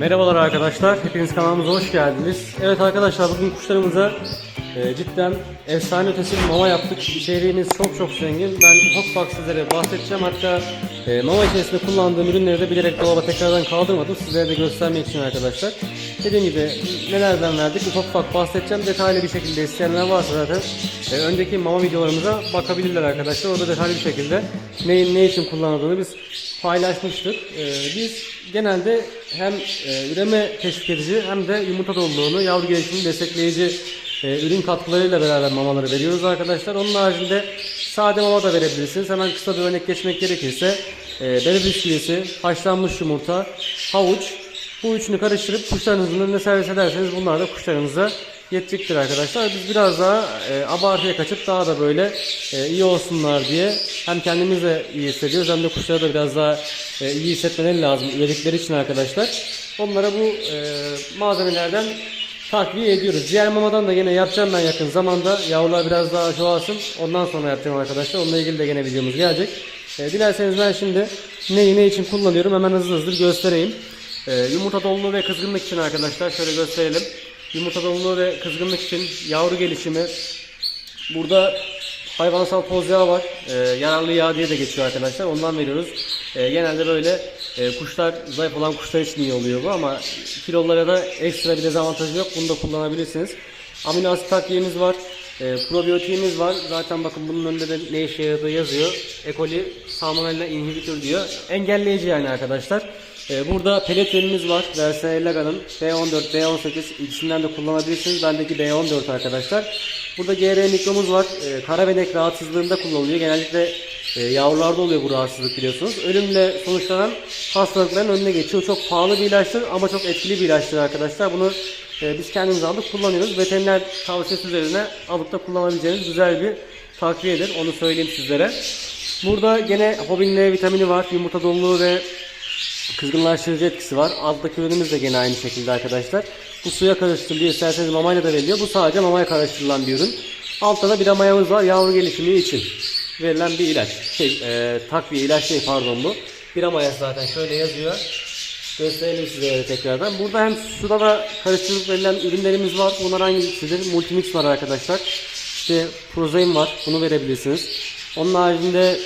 Merhabalar arkadaşlar, hepiniz kanalımıza hoş geldiniz. Evet arkadaşlar bugün kuşlarımıza e, cidden efsane ötesi bir mama yaptık. İçeriğimiz çok çok zengin. Ben ufak sizlere bahsedeceğim. Hatta e, mama içerisinde kullandığım ürünleri de bilerek dolaba tekrardan kaldırmadım. Sizlere de göstermek için arkadaşlar. Dediğim gibi nelerden verdik ufak ufak bahsedeceğim. Detaylı bir şekilde isteyenler varsa zaten e, önceki mama videolarımıza bakabilirler arkadaşlar. Orada detaylı bir şekilde neyin ne için kullanıldığını biz paylaşmıştık. E, biz genelde hem e, üreme teşvik edici hem de yumurta doluluğunu, yavru gelişimini destekleyici e, ürün katkılarıyla beraber mamaları veriyoruz arkadaşlar. Onun haricinde sade mama da verebilirsiniz. Hemen kısa bir örnek geçmek gerekirse e, bebe bisküvisi, haşlanmış yumurta, havuç bu üçünü karıştırıp kuşlarınızın önüne servis ederseniz bunlar da kuşlarınıza yetecektir arkadaşlar. Biz biraz daha e, abartıya kaçıp daha da böyle e, iyi olsunlar diye hem kendimiz de iyi hissediyoruz hem de kuşlara da biraz daha e, iyi hissetmeleri lazım üredikleri için arkadaşlar. Onlara bu e, malzemelerden takviye ediyoruz. Diğer mamadan da yine yapacağım ben yakın zamanda. Yavrular biraz daha çoğalsın. Ondan sonra yapacağım arkadaşlar. Onunla ilgili de yine videomuz gelecek. E, dilerseniz ben şimdi neyi ne için kullanıyorum hemen hızlı hızlı göstereyim. E, yumurta doluluğu ve kızgınlık için arkadaşlar şöyle gösterelim. Yumurta doluluğu ve kızgınlık için yavru gelişimi. Burada hayvansal toz yağı var. E, yararlı yağ diye de geçiyor arkadaşlar. Ondan veriyoruz. E, genelde böyle e, kuşlar zayıf olan kuşlar için iyi oluyor bu ama kilolara da ekstra bir dezavantajı yok. Bunu da kullanabilirsiniz. Amino asit takviyemiz var. E, probiyotiğimiz var. Zaten bakın bunun önünde de ne işe yaradığı yazıyor. E. salmonella inhibitor diyor. Engelleyici yani arkadaşlar. E, burada peletlerimiz var. Versene Laga'nın B14, B18 ikisinden de kullanabilirsiniz. Bendeki B14 arkadaşlar. Burada GR mikromuz var. E, kara benek rahatsızlığında kullanılıyor. Genellikle e, yavrularda oluyor bu rahatsızlık biliyorsunuz. Ölümle sonuçlanan hastalıkların önüne geçiyor. Çok pahalı bir ilaçtır ama çok etkili bir ilaçtır arkadaşlar. Bunu e, biz kendimiz aldık kullanıyoruz. Veteriner tavsiyesi üzerine alıp da kullanabileceğiniz güzel bir takviyedir. Onu söyleyeyim sizlere. Burada gene Hobin L vitamini var. Yumurta doluluğu ve kızgınlaştırıcı etkisi var. Alttaki ürünümüz de gene aynı şekilde arkadaşlar. Bu suya karıştırılıyor. İsterseniz mamayla da veriliyor. Bu sadece mamaya karıştırılan bir ürün. Altta da bir de mayamız var. Yavru gelişimi için verilen bir ilaç. Şey, e, takviye ilaç değil pardon bu. Bir mayası zaten şöyle yazıyor. Gösterelim size tekrardan. Burada hem suda da karıştırılıp verilen ürünlerimiz var. Bunlar hangisidir? Multimix var arkadaşlar. İşte prozaim var. Bunu verebilirsiniz. Onun haricinde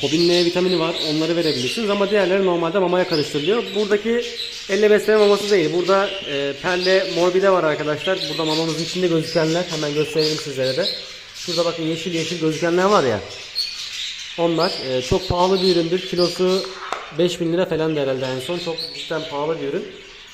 Hobin L vitamini var. Onları verebilirsiniz ama diğerleri normalde mamaya karıştırılıyor. Buradaki elle besleme maması değil. Burada e, pelle morbide var arkadaşlar. Burada mamamızın içinde gözükenler. Hemen gösterelim sizlere de. Şurada bakın yeşil yeşil gözükenler var ya. Onlar e, çok pahalı bir üründür. Kilosu 5000 lira falan da herhalde en son. Çok cidden pahalı bir ürün.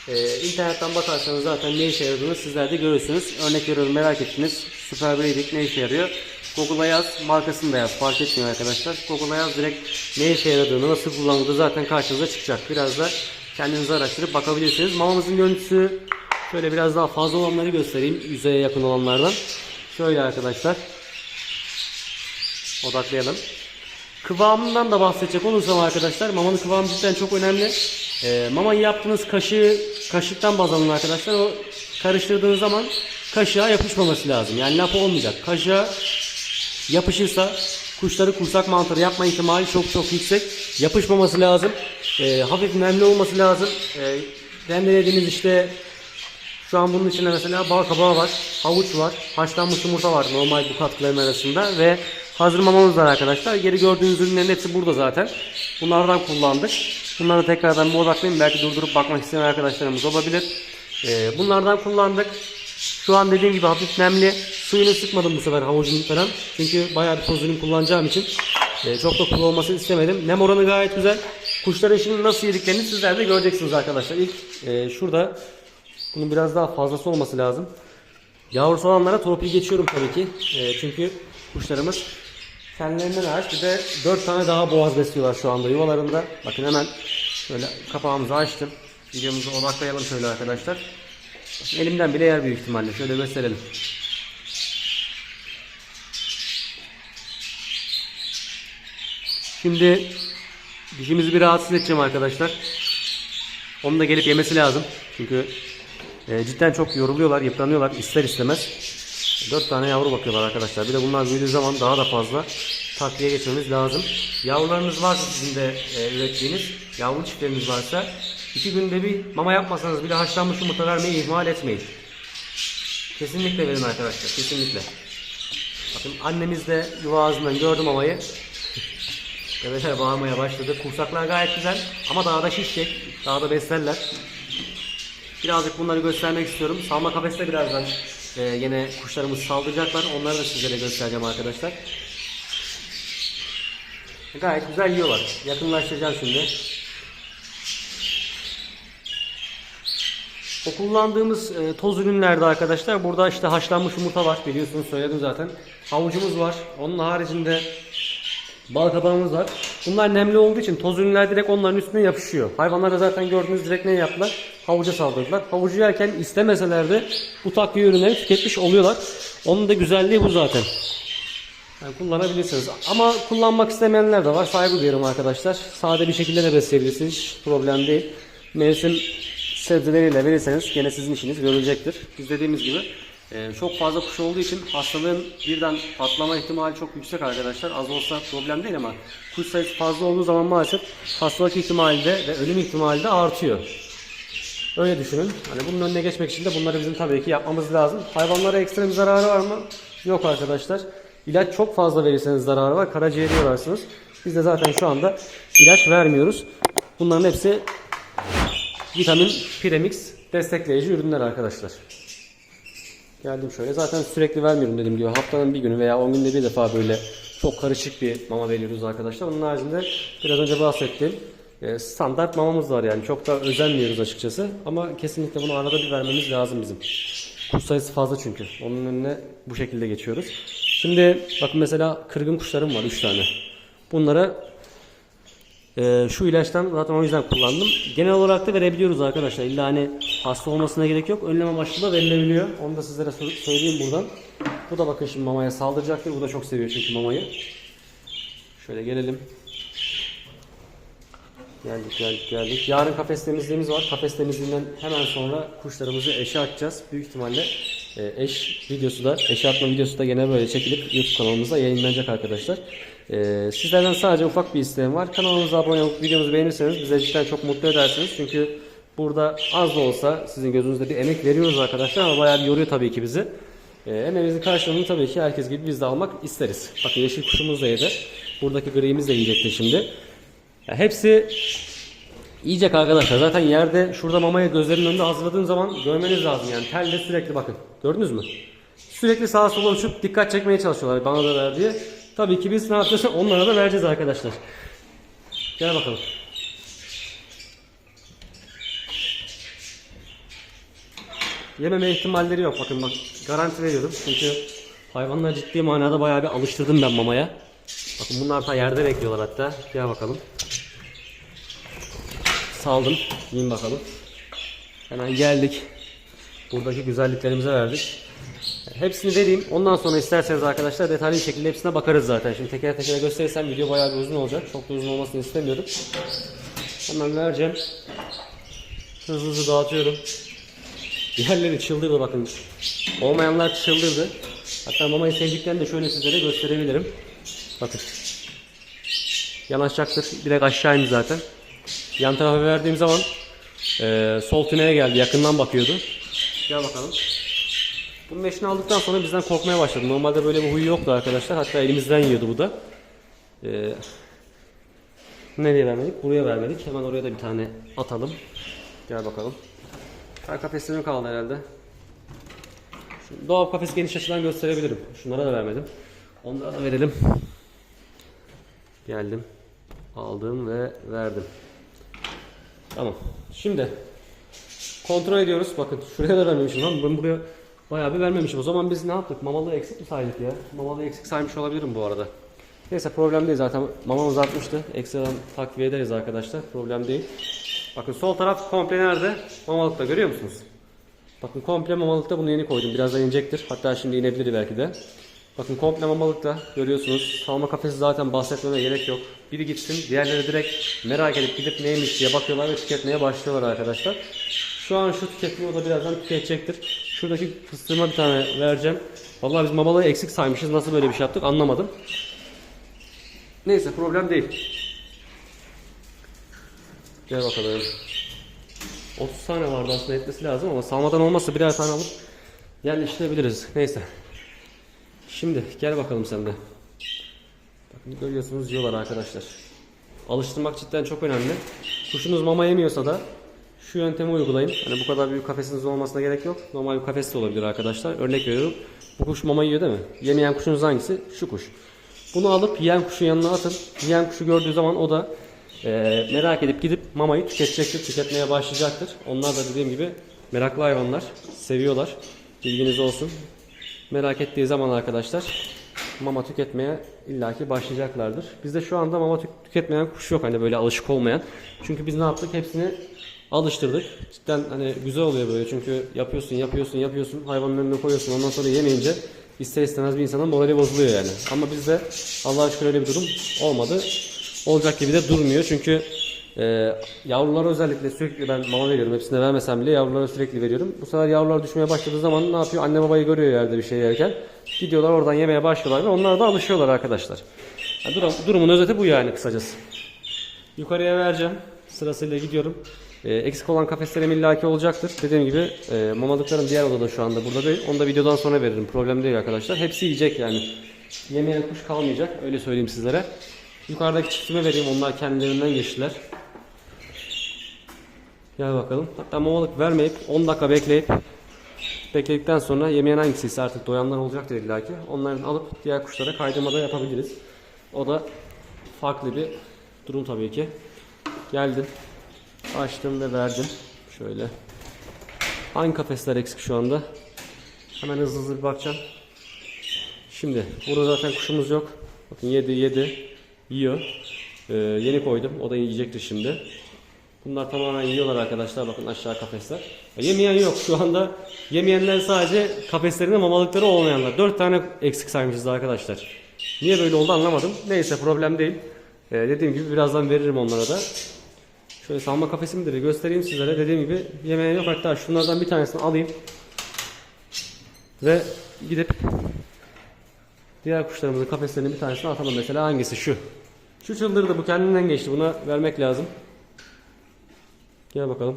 E, internetten bakarsanız zaten ne işe yaradığını sizler de görürsünüz. Örnek veriyorum merak ettiniz. Super Breeding ne işe yarıyor? Google'a yaz, markasını da yaz. Fark etmiyor arkadaşlar. Google'a yaz direkt ne işe yaradığını, nasıl kullanıldığı zaten karşınıza çıkacak. Biraz da kendiniz araştırıp bakabilirsiniz. Mamamızın görüntüsü şöyle biraz daha fazla olanları göstereyim. Yüzeye yakın olanlardan. Şöyle arkadaşlar. Odaklayalım. Kıvamından da bahsedecek olursam arkadaşlar mamanın kıvamı cidden çok önemli. Ee, mamayı yaptığınız kaşığı kaşıktan baz alın arkadaşlar. O karıştırdığınız zaman kaşığa yapışmaması lazım. Yani lapa olmayacak. Kaşığa yapışırsa kuşları kursak mantarı yapma ihtimali çok çok yüksek. Yapışmaması lazım. Ee, hafif nemli olması lazım. Ee, rendelediğiniz işte şu an bunun içinde mesela bal kabağı var, havuç var, haşlanmış yumurta var normal bu katkıların arasında ve hazır mamamız var arkadaşlar. Geri gördüğünüz ürünlerin hepsi burada zaten. Bunlardan kullandık. Bunları tekrardan bir odaklayayım. Belki durdurup bakmak isteyen arkadaşlarımız olabilir. Ee, bunlardan kullandık. Şu an dediğim gibi hafif nemli. Suyunu sıkmadım bu sefer havucun falan. Çünkü bayağı bir toz kullanacağım için e, çok da kuru olmasını istemedim. Nem oranı gayet güzel. Kuşların şimdi nasıl yediklerini sizler de göreceksiniz arkadaşlar. İlk e, şurada bunun biraz daha fazlası olması lazım. Yavrusu olanlara torpil geçiyorum tabii ki. E, çünkü kuşlarımız kendilerinden hariç bir de 4 tane daha boğaz besliyorlar şu anda yuvalarında. Bakın hemen şöyle kapağımızı açtım. Videomuzu odaklayalım şöyle arkadaşlar. Elimden bile yer büyük ihtimalle. Şöyle gösterelim. Şimdi dişimizi bir rahatsız edeceğim arkadaşlar. Onun da gelip yemesi lazım. Çünkü e, cidden çok yoruluyorlar, yıpranıyorlar ister istemez. 4 tane yavru bakıyorlar arkadaşlar. Bir de bunlar büyüdüğü zaman daha da fazla takviye geçmemiz lazım. Yavrularınız varsa sizin de e, ürettiğiniz, yavru çiftleriniz varsa iki günde bir mama yapmasanız bile haşlanmış yumurta vermeyi ihmal etmeyin. Kesinlikle verin arkadaşlar. Kesinlikle. Bakın annemiz de yuva ağzından gördü mamayı. Bebeler bağırmaya başladı. Kursaklar gayet güzel ama daha da şişecek. Daha da beslerler. Birazcık bunları göstermek istiyorum. Salma kafeste birazdan e, yine kuşlarımız saldıracaklar. Onları da sizlere göstereceğim arkadaşlar. Gayet güzel yiyorlar. Yakınlaştıracağım şimdi. O kullandığımız e, toz ürünlerde arkadaşlar burada işte haşlanmış yumurta var biliyorsunuz söyledim zaten. Havucumuz var. Onun haricinde bal kabağımız var. Bunlar nemli olduğu için toz ürünler direkt onların üstüne yapışıyor. Hayvanlar da zaten gördüğünüz direkt ne yaptılar? Havuca saldırdılar. Havucu yerken istemeseler de bu takviye ürünleri tüketmiş oluyorlar. Onun da güzelliği bu zaten. Yani kullanabilirsiniz. Ama kullanmak istemeyenler de var. Saygı duyuyorum arkadaşlar. Sade bir şekilde de besleyebilirsiniz. Hiç problem değil. Mevsim sebzeleriyle verirseniz gene sizin işiniz görülecektir. Biz dediğimiz gibi e, çok fazla kuş olduğu için hastalığın birden patlama ihtimali çok yüksek arkadaşlar. Az olsa problem değil ama kuş sayısı fazla olduğu zaman maalesef hastalık ihtimali de ve ölüm ihtimali de artıyor. Öyle düşünün. Hani bunun önüne geçmek için de bunları bizim tabii ki yapmamız lazım. Hayvanlara ekstrem zararı var mı? Yok arkadaşlar. İlaç çok fazla verirseniz zararı var. Karaciğeri yorarsınız. Biz de zaten şu anda ilaç vermiyoruz. Bunların hepsi vitamin premix destekleyici ürünler arkadaşlar. Geldim şöyle. Zaten sürekli vermiyorum dediğim gibi. Haftanın bir günü veya 10 günde bir defa böyle çok karışık bir mama veriyoruz arkadaşlar. Onun haricinde biraz önce bahsettiğim e, standart mamamız var yani. Çok da özenmiyoruz açıkçası. Ama kesinlikle bunu arada bir vermemiz lazım bizim. Kuş sayısı fazla çünkü. Onun önüne bu şekilde geçiyoruz. Şimdi bakın mesela kırgın kuşlarım var 3 tane. Bunlara ee, şu ilaçtan zaten o yüzden kullandım. Genel olarak da verebiliyoruz arkadaşlar. İlla hani hasta olmasına gerek yok. Önlem amaçlı da verilebiliyor. Onu da sizlere sö- söyleyeyim buradan. Bu da bakın şimdi mamaya saldıracaktır. Bu da çok seviyor çünkü mamayı. Şöyle gelelim. Geldik geldik geldik. Yarın kafes temizliğimiz var. Kafes temizliğinden hemen sonra kuşlarımızı eşe atacağız. Büyük ihtimalle eş videosu da, eşe atma videosu da gene böyle çekilip YouTube kanalımızda yayınlanacak arkadaşlar. E, sizlerden sadece ufak bir isteğim var. Kanalımıza abone olup videomuzu beğenirseniz bize cidden çok mutlu edersiniz. Çünkü burada az da olsa sizin gözünüzde bir emek veriyoruz arkadaşlar ama bayağı bir yoruyor tabii ki bizi. E, emeğimizin karşılığını tabii ki herkes gibi biz de almak isteriz. Bakın yeşil kuşumuz da yedi. Buradaki gri'miz de yiyecektir şimdi. Ya hepsi yiyecek arkadaşlar. Zaten yerde şurada mamayı gözlerinin önünde hazırladığım zaman görmeniz lazım yani. Telle sürekli bakın. Gördünüz mü? Sürekli sağa sola uçup dikkat çekmeye çalışıyorlar bana da ver diye. Tabii ki biz ne yapacağız? Onlara da vereceğiz arkadaşlar. Gel bakalım. Yememe ihtimalleri yok. Bakın bak garanti veriyorum. Çünkü hayvanları ciddi manada bayağı bir alıştırdım ben mamaya. Bakın bunlar da yerde bekliyorlar hatta. Gel bakalım. Saldım. Yiyin bakalım. Hemen geldik. Buradaki güzelliklerimize verdik. Hepsini vereyim. Ondan sonra isterseniz arkadaşlar detaylı bir şekilde hepsine bakarız zaten. Şimdi teker teker gösterirsem video bayağı bir uzun olacak. Çok da uzun olmasını istemiyorum. Hemen vereceğim. Hızlı hızlı dağıtıyorum. Diğerleri çıldırdı bakın. Olmayanlar çıldırdı. Hatta mamayı sevdiklerini de şöyle sizlere gösterebilirim. Bakın. Yanaşacaktır. Direkt aşağı zaten. Yan tarafa verdiğim zaman eee, sol tünele geldi. Yakından bakıyordu. Gel bakalım. Bunun eşini aldıktan sonra bizden korkmaya başladı. Normalde böyle bir huyu yoktu arkadaşlar. Hatta elimizden yiyordu bu da. Eee nereye vermedik? Buraya vermedik. Hemen oraya da bir tane atalım. Gel bakalım. Her kafeslerim kaldı herhalde. Şu Doğal kafes geniş açıdan gösterebilirim. Şunlara da vermedim. Onlara da verelim. Geldim. Aldım ve verdim. Tamam. Şimdi kontrol ediyoruz. Bakın şuraya da vermemişim lan. Ben buraya bayağı bir vermemişim. O zaman biz ne yaptık? Mamalığı eksik mi saydık ya? Mamalığı eksik saymış olabilirim bu arada. Neyse problem değil zaten mamamız artmıştı. Ekstradan takviye ederiz arkadaşlar. Problem değil. Bakın sol taraf komple nerede? Mamalıkta görüyor musunuz? Bakın komple mamalıkta bunu yeni koydum. Birazdan inecektir. Hatta şimdi inebilir belki de. Bakın komple mamalıkta görüyorsunuz. Salma kafesi zaten bahsetmeme gerek yok. Biri gitsin, diğerleri direkt merak edip gidip neymiş diye bakıyorlar ve tüketmeye başlıyorlar arkadaşlar. Şu an şu tüketmiyor o da birazdan tüketecektir. Şuradaki fıstığıma bir tane vereceğim. Vallahi biz mamalığı eksik saymışız. Nasıl böyle bir şey yaptık anlamadım. Neyse problem değil. Gel bakalım. 30 tane vardı aslında etmesi lazım ama salmadan olmazsa birer tane alıp yerleştirebiliriz. Neyse. Şimdi gel bakalım sen de. Bakın görüyorsunuz yiyorlar arkadaşlar. Alıştırmak cidden çok önemli. Kuşunuz mama yemiyorsa da şu yöntemi uygulayın. Hani bu kadar büyük kafesiniz olmasına gerek yok. Normal bir kafes de olabilir arkadaşlar. Örnek veriyorum. Bu kuş mama yiyor değil mi? Yemeyen kuşunuz hangisi? Şu kuş. Bunu alıp yiyen kuşun yanına atın. Yiyen kuşu gördüğü zaman o da e, merak edip gidip mamayı tüketecektir. Tüketmeye başlayacaktır. Onlar da dediğim gibi meraklı hayvanlar. Seviyorlar. Bilginiz olsun. Merak ettiği zaman arkadaşlar mama tüketmeye illaki başlayacaklardır. Bizde şu anda mama tük- tüketmeyen kuş yok hani böyle alışık olmayan. Çünkü biz ne yaptık? Hepsini alıştırdık. Cidden hani güzel oluyor böyle çünkü yapıyorsun yapıyorsun yapıyorsun hayvanın önüne koyuyorsun ondan sonra yemeyince ister istemez bir insanın morali bozuluyor yani. Ama bizde Allah'a şükür öyle bir durum olmadı. Olacak gibi de durmuyor çünkü e, yavrulara özellikle sürekli ben mama veriyorum. Hepsine vermesem bile yavrulara sürekli veriyorum. Bu sefer yavrular düşmeye başladığı zaman ne yapıyor? Anne babayı görüyor yerde bir şey yerken. Gidiyorlar oradan yemeye başlıyorlar ve onlar da alışıyorlar arkadaşlar. Ya durum, durumun özeti bu yani kısacası. Yukarıya vereceğim. Sırasıyla gidiyorum. Ee, eksik olan kafeslerim illaki olacaktır. Dediğim gibi e, mamalıklarım diğer odada şu anda burada değil. Onu da videodan sonra veririm. Problem değil arkadaşlar. Hepsi yiyecek yani. Yemeyen kuş kalmayacak. Öyle söyleyeyim sizlere. Yukarıdaki çiftime vereyim. Onlar kendilerinden geçtiler. Gel bakalım. Hatta mamalık vermeyip 10 dakika bekleyip bekledikten sonra yemeyen hangisi ise artık doyanlar olacaktır illaki. Onların alıp diğer kuşlara kaydırmada yapabiliriz. O da farklı bir durum tabii ki. Geldim. Açtım ve verdim. Şöyle. Hangi kafesler eksik şu anda? Hemen hızlı hızlı bir bakacağım. Şimdi burada zaten kuşumuz yok. Bakın yedi yedi yiyor. Ee, yeni koydum. O da yiyecektir şimdi. Bunlar tamamen yiyorlar arkadaşlar. Bakın aşağı kafesler. Ya Yemeyen yok. Şu anda yemeyenler sadece kafeslerinde mamalıkları olmayanlar. 4 tane eksik saymışız arkadaşlar. Niye böyle oldu anlamadım. Neyse problem değil. Ee, dediğim gibi birazdan veririm onlara da. Şöyle salma kafesimi de bir göstereyim sizlere. Dediğim gibi yemeğe yok. Hatta şunlardan bir tanesini alayım. Ve gidip diğer kuşlarımızın kafeslerinin bir tanesini atalım. Mesela hangisi? Şu. Şu çıldırdı. Bu kendinden geçti. Buna vermek lazım. Gel bakalım.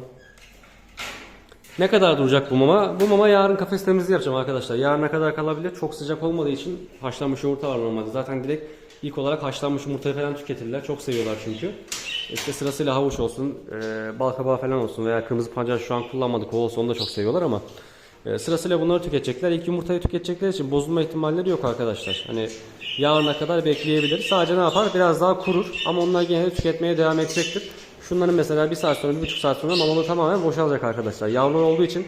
Ne kadar duracak bu mama? Bu mama yarın kafes temizliği yapacağım arkadaşlar. Yarına kadar kalabilir. Çok sıcak olmadığı için haşlanmış yumurta var normalde. Zaten direkt ilk olarak haşlanmış yumurtayı falan tüketirler. Çok seviyorlar çünkü. İşte sırasıyla havuç olsun, e, bal kabağı falan olsun veya kırmızı pancar şu an kullanmadık o olsa onu da çok seviyorlar ama e, sırasıyla bunları tüketecekler. İlk yumurtayı tüketecekleri için bozulma ihtimalleri yok arkadaşlar. Hani yarına kadar bekleyebilir. Sadece ne yapar? Biraz daha kurur ama onlar gene tüketmeye devam edecektir. Şunların mesela bir saat sonra, bir buçuk saat sonra mamalı tamamen boşalacak arkadaşlar. Yavrular olduğu için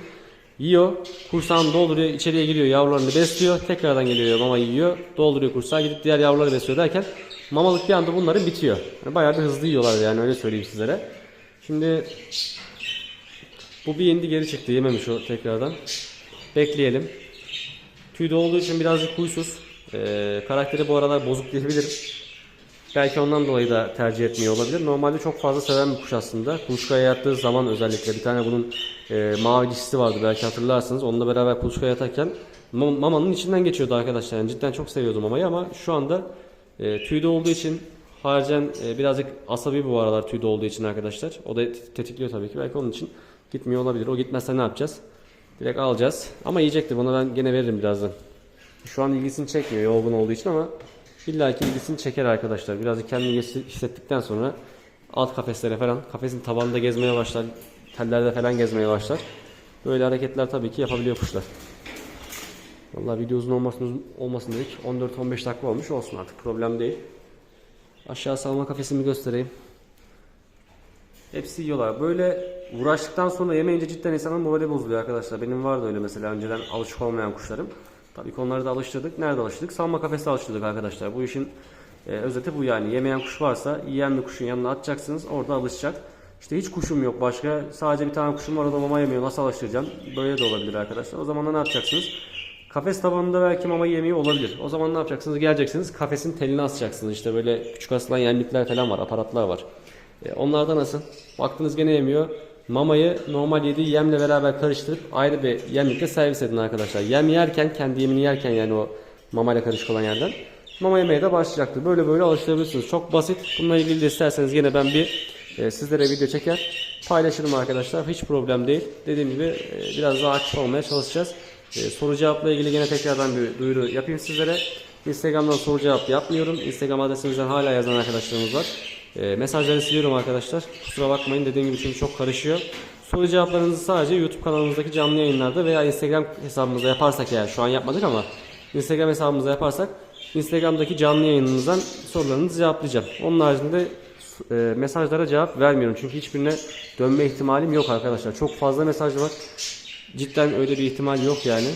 yiyor, kursağını dolduruyor, içeriye giriyor, yavrularını besliyor, tekrardan geliyor mama yiyor, dolduruyor kursağı, gidip diğer yavruları besliyor derken mamalık bir anda bunların bitiyor. Yani bayağı bir hızlı yiyorlar yani öyle söyleyeyim sizlere. Şimdi bu bir indi geri çıktı, yememiş o tekrardan. Bekleyelim. Tüyde olduğu için birazcık huysuz. Ee, karakteri bu aralar bozuk diyebilirim. Belki ondan dolayı da tercih etmiyor olabilir. Normalde çok fazla seven bir kuş aslında. Kuluçkaya yattığı zaman özellikle bir tane bunun e, mavi dişisi vardı belki hatırlarsınız. Onunla beraber kuluçkaya yatarken mam- mamanın içinden geçiyordu arkadaşlar. Yani cidden çok seviyordum mamayı ama şu anda e, tüyde olduğu için haricen e, birazcık asabi bu aralar tüyde olduğu için arkadaşlar. O da tet- tetikliyor tabii ki. Belki onun için gitmiyor olabilir. O gitmezse ne yapacağız? Direkt alacağız. Ama yiyecektir. Buna ben gene veririm birazdan. Şu an ilgisini çekmiyor yorgun olduğu için ama illa ki ilgisini çeker arkadaşlar. Birazcık kendini hissettikten sonra alt kafeslere falan, kafesin tabanında gezmeye başlar, tellerde falan gezmeye başlar. Böyle hareketler tabii ki yapabiliyor kuşlar. Vallahi video uzun olmasın, olmasın dedik. 14-15 dakika olmuş olsun artık problem değil. Aşağı salma kafesimi göstereyim. Hepsi yiyorlar. Böyle uğraştıktan sonra yemeyince cidden insanın morali bozuluyor arkadaşlar. Benim vardı öyle mesela önceden alışık olmayan kuşlarım. Tabii ki onları da alıştırdık. Nerede alıştırdık? Salma kafeste alıştırdık arkadaşlar. Bu işin e, özeti bu yani. Yemeyen kuş varsa yiyen bir kuşun yanına atacaksınız. Orada alışacak. İşte hiç kuşum yok başka. Sadece bir tane kuşum var o da mama yemiyor. Nasıl alıştıracağım? Böyle de olabilir arkadaşlar. O zaman da ne yapacaksınız? Kafes tabanında belki mama yemiyor olabilir. O zaman ne yapacaksınız? Geleceksiniz kafesin telini asacaksınız. İşte böyle küçük asılan yemlikler falan var, aparatlar var. E, onlardan nasıl? Baktınız gene yemiyor. Mamayı normal yediği yemle beraber karıştırıp ayrı bir yemlikle servis edin arkadaşlar. Yem yerken, kendi yemini yerken yani o mamayla karışık olan yerden mama yemeye de başlayacaktır. Böyle böyle alıştırabilirsiniz. Çok basit. Bununla ilgili de isterseniz yine ben bir e, sizlere video çeker. paylaşırım arkadaşlar. Hiç problem değil. Dediğim gibi e, biraz daha aktif olmaya çalışacağız. E, soru cevapla ilgili gene tekrardan bir duyuru yapayım sizlere. Instagram'dan soru cevap yapmıyorum. Instagram adresimizden hala yazan arkadaşlarımız var. E, mesajları siliyorum arkadaşlar. Kusura bakmayın dediğim gibi çünkü çok karışıyor. Soru cevaplarınızı sadece YouTube kanalımızdaki canlı yayınlarda veya Instagram hesabımızda yaparsak eğer şu an yapmadık ama Instagram hesabımızda yaparsak Instagram'daki canlı yayınımızdan sorularınızı cevaplayacağım. Onun haricinde e, mesajlara cevap vermiyorum. Çünkü hiçbirine dönme ihtimalim yok arkadaşlar. Çok fazla mesaj var. Cidden öyle bir ihtimal yok yani.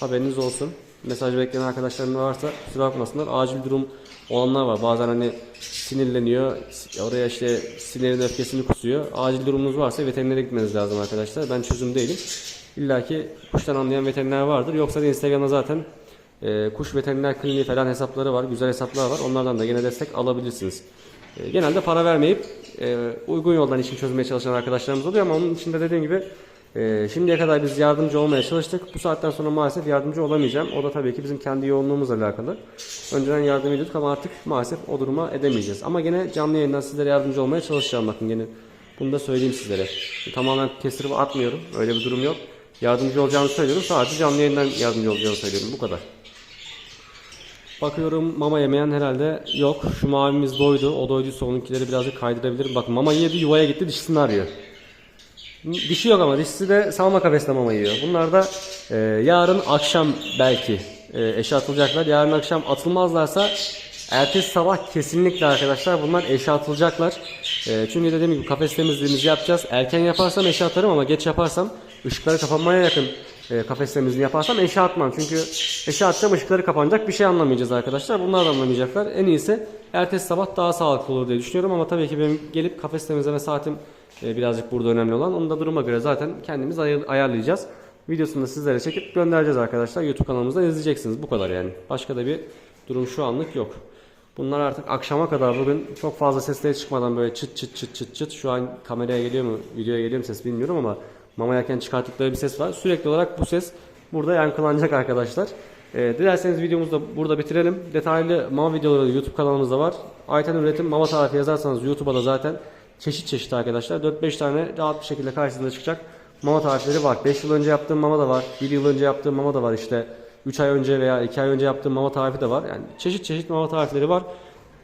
Haberiniz olsun. Mesaj bekleyen arkadaşlarım varsa kusura bakmasınlar. Acil durum olanlar var. Bazen hani sinirleniyor. Oraya işte sinirin öfkesini kusuyor. Acil durumunuz varsa veterinere gitmeniz lazım arkadaşlar. Ben çözüm değilim. İlla ki kuştan anlayan veteriner vardır. Yoksa da Instagram'da zaten e, kuş veteriner kliniği falan hesapları var. Güzel hesaplar var. Onlardan da yine destek alabilirsiniz. E, genelde para vermeyip e, uygun yoldan işini çözmeye çalışan arkadaşlarımız oluyor ama onun için de dediğim gibi e, şimdiye kadar biz yardımcı olmaya çalıştık. Bu saatten sonra maalesef yardımcı olamayacağım. O da tabii ki bizim kendi yoğunluğumuzla alakalı. Önceden yardım ediyorduk ama artık maalesef o duruma edemeyeceğiz. Ama gene canlı yayından sizlere yardımcı olmaya çalışacağım. Bakın gene bunu da söyleyeyim sizlere. Tamamen kestirip atmıyorum. Öyle bir durum yok. Yardımcı olacağımı söylüyorum. Sadece canlı yayından yardımcı olacağımı söylüyorum. Bu kadar. Bakıyorum mama yemeyen herhalde yok. Şu mavimiz doydu. O doyduysa onunkileri birazcık kaydırabilirim. Bakın mama yedi yuvaya gitti dişisini arıyor. Dişi yok ama dişisi de salma kafesinde mama yiyor. Bunlar da e, yarın akşam belki e, eşe atılacaklar. Yarın akşam atılmazlarsa ertesi sabah kesinlikle arkadaşlar bunlar eşe atılacaklar. E, çünkü dediğim gibi kafes temizliğimizi yapacağız. Erken yaparsam eşe atarım ama geç yaparsam ışıkları kapanmaya yakın e, kafes temizliğini yaparsam eşe atmam. Çünkü eşe atacağım ışıkları kapanacak bir şey anlamayacağız arkadaşlar. Bunlar da anlamayacaklar. En iyisi ertesi sabah daha sağlıklı olur diye düşünüyorum ama tabii ki benim gelip kafes temizleme saatim e, birazcık burada önemli olan. Onu da duruma göre zaten kendimiz ayar- ayarlayacağız. Videosunu da sizlere çekip göndereceğiz arkadaşlar. YouTube kanalımızdan izleyeceksiniz. Bu kadar yani. Başka da bir durum şu anlık yok. Bunlar artık akşama kadar bugün çok fazla sesleri çıkmadan böyle çıt çıt çıt çıt çıt. Şu an kameraya geliyor mu, videoya geliyor mu ses bilmiyorum ama mama yerken çıkarttıkları bir ses var. Sürekli olarak bu ses burada yankılanacak arkadaşlar. Ee, dilerseniz videomuzu da burada bitirelim. Detaylı mama videoları YouTube kanalımızda var. Ayten Üretim mama tarifi yazarsanız YouTube'a da zaten çeşit çeşit arkadaşlar. 4-5 tane rahat bir şekilde karşınıza çıkacak mama tarifleri var. 5 yıl önce yaptığım mama da var. 1 yıl önce yaptığım mama da var işte. 3 ay önce veya 2 ay önce yaptığım mama tarifi de var. Yani çeşit çeşit mama tarifleri var.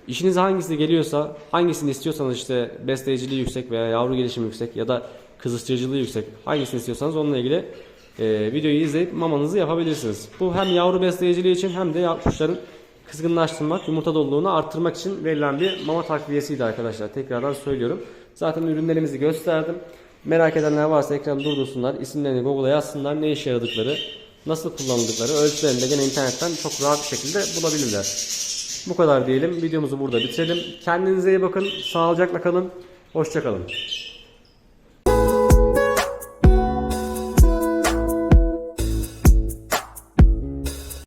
İşinize hangisi geliyorsa, hangisini istiyorsanız işte besleyiciliği yüksek veya yavru gelişimi yüksek ya da kızıştırıcılığı yüksek hangisini istiyorsanız onunla ilgili e, videoyu izleyip mamanızı yapabilirsiniz. Bu hem yavru besleyiciliği için hem de kuşların kızgınlaştırmak, yumurta doluluğunu arttırmak için verilen bir mama takviyesiydi arkadaşlar. Tekrardan söylüyorum. Zaten ürünlerimizi gösterdim. Merak edenler varsa ekranı durdursunlar. isimlerini Google'a yazsınlar. Ne işe yaradıkları, nasıl kullanıldıkları ölçülerini de gene internetten çok rahat bir şekilde bulabilirler. Bu kadar diyelim. Videomuzu burada bitirelim. Kendinize iyi bakın. Sağlıcakla kalın. Hoşçakalın.